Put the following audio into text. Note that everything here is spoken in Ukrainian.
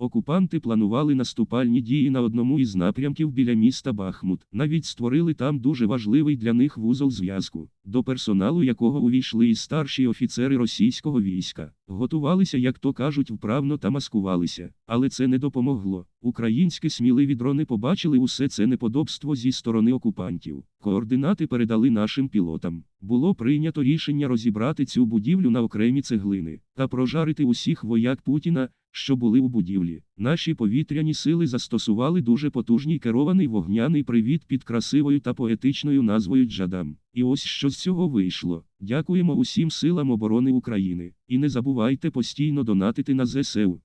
Окупанти планували наступальні дії на одному із напрямків біля міста Бахмут. Навіть створили там дуже важливий для них вузол зв'язку, до персоналу якого увійшли і старші офіцери російського війська. Готувалися, як то кажуть, вправно та маскувалися. Але це не допомогло. Українські сміливі дрони побачили усе це неподобство зі сторони окупантів. Координати передали нашим пілотам. Було прийнято рішення розібрати цю будівлю на окремі цеглини та прожарити усіх вояк Путіна, що були у будівлі. Наші повітряні сили застосували дуже потужний керований вогняний привіт під красивою та поетичною назвою Джадам. І ось що з цього вийшло. Дякуємо усім силам оборони України. І не забувайте постійно донатити на ЗСУ.